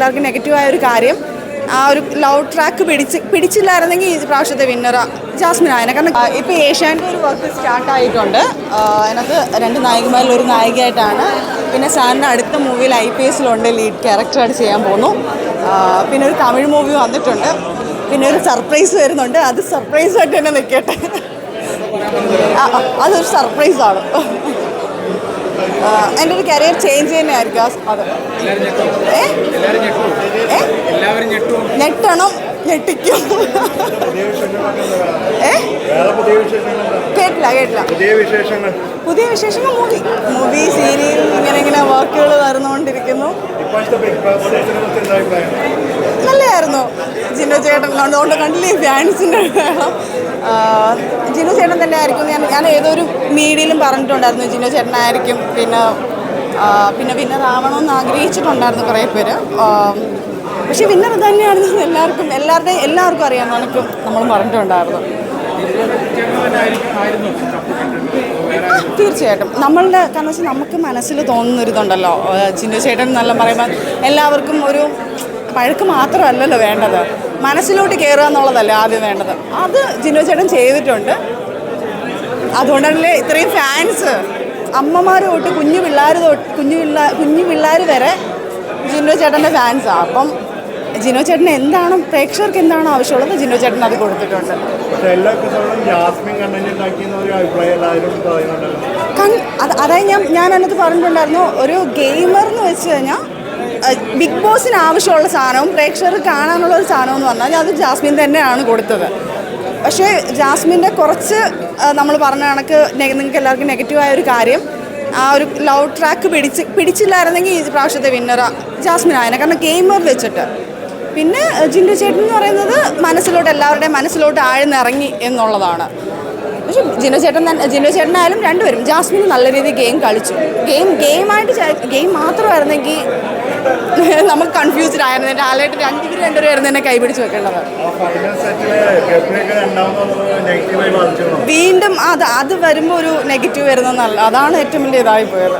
എല്ലാവർക്കും നെഗറ്റീവായ ഒരു കാര്യം. ആ ഒരു ലവ് ട്രാക്ക് പിടിച്ച് പിടിച്ചില്ലായിരുന്നെങ്കിൽ ഈ പ്രാവശ്യത്തെ വിന്നറ ജാസ്മിൻ ആയനെ. കാരണം ഇപ്പോൾ ഏഷ്യാന്റെ ഒരു വർക്ക് സ്റ്റാർട്ട് ആയിട്ടുണ്ട്. അതിനകത്ത് രണ്ട് നായികമാരിൽ ഒരു നായികയായിട്ടാണ്. പിന്നെ സാറിന്റെ അടുത്ത മൂവിയിൽ ഐ പി എസിലുണ്ട് ലീഡ് ക്യാരക്ടറായിട്ട് ചെയ്യാൻ പോകുന്നു. പിന്നെ ഒരു തമിഴ് മൂവി വന്നിട്ടുണ്ട്. പിന്നെ ഒരു സർപ്രൈസ് വരുന്നുണ്ട്. അത് സർപ്രൈസായിട്ട് തന്നെ നിൽക്കട്ടെ. അതൊരു സർപ്രൈസാണ് എന്റെ ഒരു കരിയർ ചേഞ്ച് തന്നെയായിരിക്കും ആയിരിക്കും അത്. ഞെട്ടണം. ഞെട്ടിക്കും? കേട്ടില്ല കേട്ടില്ല. പുതിയ വിശേഷങ്ങൾ. പുതിയ വിശേഷങ്ങൾ മൂവി മൂവി സീരിയൽ ഇങ്ങനെ ഇങ്ങനെ വർക്കുകൾ വരുന്നുകൊണ്ടിരിക്കുന്നു. നല്ലതായിരുന്നു. ജിന്നോ ചേട്ടൻ കണ്ടുകൊണ്ട് കണ്ടില്ലേ? ഫാൻസിന്റെ ജിനു ചേട്ടൻ തന്നെ ആയിരിക്കും. ഞാൻ ഞാൻ ഏതൊരു മീഡിയയിലും പറഞ്ഞിട്ടുണ്ടായിരുന്നു ജിനു ചേട്ടനായിരിക്കും. പിന്നെ പിന്നെ വിന്നർ ആവണമെന്ന് ആഗ്രഹിച്ചിട്ടുണ്ടായിരുന്നു കുറേ പേര്. പക്ഷേ വിന്നർ തന്നെയാണെന്ന് എല്ലാവർക്കും എല്ലാവരുടെയും എല്ലാവർക്കും അറിയാം എനിക്കും നമ്മൾ പറഞ്ഞിട്ടുണ്ടായിരുന്നു തീർച്ചയായിട്ടും. നമ്മളുടെ കാരണം വെച്ചാൽ നമുക്ക് മനസ്സിൽ തോന്നുന്നൊരിതുണ്ടല്ലോ ചിന്തു ചേട്ടൻ എന്നെല്ലാം പറയുമ്പോൾ എല്ലാവർക്കും ഒരു പഴക്ക് മാത്രമല്ലല്ലോ വേണ്ടത്. മനസ്സിലോട്ട് കയറുക എന്നുള്ളതല്ല ആദ്യം വേണ്ടത്. അത് ജിനോ ചേട്ടൻ ചെയ്തിട്ടുണ്ട്. അതുകൊണ്ടല്ലേ ഇത്രയും ഫാൻസ് അമ്മമാർ തൊട്ട് കുഞ്ഞു പിള്ളേർ തൊട്ട് കുഞ്ഞു പിള്ളേർ കുഞ്ഞു പിള്ളേർ വരെ ജിനോ ചേട്ടന്റെ ഫാൻസാണ് അപ്പം ജിനോ ചേട്ടന് എന്താണ് പ്രേക്ഷകർക്ക് എന്താണ് ആവശ്യമുള്ളത് ജിനോ ചേട്ടൻ അത് കൊടുത്തിട്ടുണ്ട്. അത് അതായത് ഞാൻ ഞാൻ അതിനകത്ത് പറഞ്ഞിട്ടുണ്ടായിരുന്നു ഒരു ഗെയിമർ എന്ന് വെച്ച് കഴിഞ്ഞാൽ ബിഗ് ബോസിന് ആവശ്യമുള്ള സാധനവും പ്രേക്ഷകർ കാണാനുള്ള ഒരു സാധനം എന്ന് പറഞ്ഞാൽ അത് ജാസ്മിൻ തന്നെയാണ് കൊടുത്തത്. പക്ഷേ ജാസ്മിന്റെ കുറച്ച് നമ്മൾ പറഞ്ഞ കണക്ക് നിങ്ങൾക്ക് എല്ലാവർക്കും നെഗറ്റീവായ ഒരു കാര്യം ആ ഒരു ലവ് ട്രാക്ക് പിടിച്ച് പിടിച്ചില്ലായിരുന്നെങ്കിൽ ഈ പ്രാവശ്യത്തെ വിന്നറ ജാസ്മിൻ ആയനെ. കാരണം ഗെയിമർ വെച്ചിട്ട്. പിന്നെ ജിൻഡു ചേട്ടൻ എന്ന് പറയുന്നത് മനസ്സിലോട്ട് എല്ലാവരുടെയും മനസ്സിലോട്ട് ആഴ്ന്നിറങ്ങി എന്നുള്ളതാണ്. പക്ഷെ ജിനോ ചേട്ടൻ ജിനോ ചേട്ടനായാലും രണ്ടുപേരും ജാസ്മിൻ നല്ല രീതിയിൽ ഗെയിം കളിച്ചു. ഗെയിം ഗെയിമായിട്ട് ഗെയിം മാത്രമായിരുന്നെങ്കിൽ നമുക്ക് കൺഫ്യൂസ്ഡ് ആയിരുന്നു. രണ്ടുപേരും രണ്ടുപേരും പേരും തന്നെ കൈപിടിച്ച് വെക്കേണ്ടത്. വീണ്ടും അത് അത് വരുമ്പോൾ ഒരു നെഗറ്റീവ് വരുന്നതല്ല അതാണ് ഏറ്റവും വലിയ ഇതായി പോയത്.